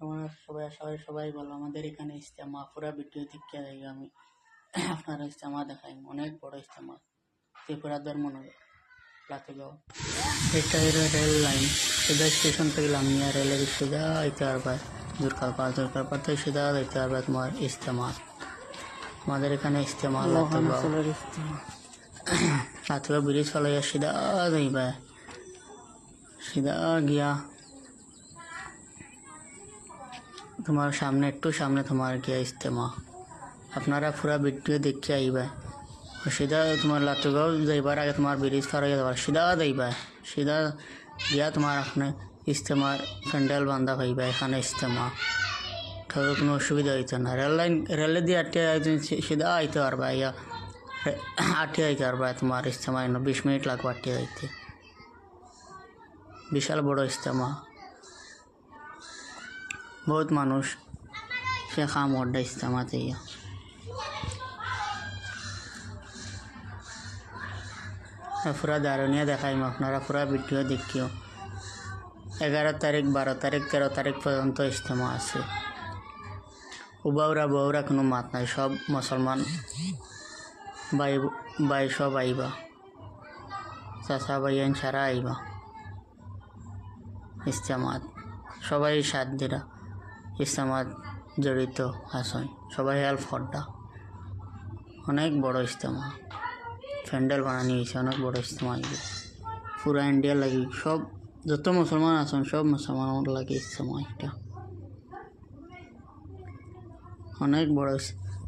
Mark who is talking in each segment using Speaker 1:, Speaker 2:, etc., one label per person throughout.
Speaker 1: তোমার সবাই আশা সবাই ভালো আমাদের এখানে ইস্তেমা পুরা ভিডিও দেখতে যাই আমি। আপনারা ইস্তেমা দেখাই অনেক বড় ইস্তেমা ত্রিপুরা ধর্মনগর লাতেগাঁও এটা হলো রেল লাইন সিধা স্টেশন থেকে লামিয়া রেলের সিধা আইতে পারবে দুর্গাপা দুর্গাপা থেকে সিধা আইতে পারবে তোমার ইস্তেমা আমাদের এখানে ইস্তেমা লাতেগাঁও ব্রিজ ফলাইয়া সিধা যাইবে। সিধা গিয়া তোমার সামনে, একটু সামনে তোমার গিয়া ইস্তেমা আপনারা পুরা ভিডিও দেখে আইবা। সিধা তোমার লাতুগাঁও যাইবার আগে তোমার ব্রিজ পার হয়ে যাবার। সিধা যাইবা। সিধা গিয়া তোমার আপনি ইস্তেমার প্যান্ডেল বান্ধা পাইবা এখানে ইস্তেমা তাহলে কোনো অসুবিধা হইতো না। রেল লাইন, রেলে দিয়ে আটকে একদিন সিধা আইতে পারবা। ইয়া আটকে আইতে পারবা তোমার ইস্তেমা বিশ মিনিট লাগবে আটকে আইতে। বিশাল বড় ইস্তেমা বহুত মানুষ। সে খাম অড্ডা ইস্তেমাতে ইয়া পুরা দারুণিয়া দেখাইম আপনারা, পুরা ভিডিও দেখিও। এগারো তারিখ, বারো তারিখ, তেরো তারিখ পর্যন্ত ইজতেমা আছে। উবাউরা, বউরা কোনো মাত নাই, সব মুসলমান। বাই বাই সব আইবা। চাচা ভাইয়ান সারা আইবা। ইজতেমাত। সবাই সাত দিরা। ইজতেমাত জড়িত আসন। সবাই হেল্প করটা অনেক বড় ইজতেমা প্যান্ডেল বানানি হয়েছে, অনেক বড় ইজতেমা আইবে পুরা ইন্ডিয়া লাগি, সব যত মুসলমান আসন, সব মুসলমান লাগে ইজতেমা এটা অনেক বড়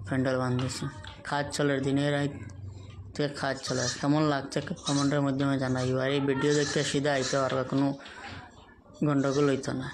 Speaker 1: প্যান্ডেল বানিয়েছে। খাদ চলের দিনের রাত থেকে খাদ চলে কেমন লাগছে কমেন্টের মাধ্যমে জানাইব এই ভিডিও দেখতে সিধা আইতে পারবে, কোনো গন্ডগোল হইতো না।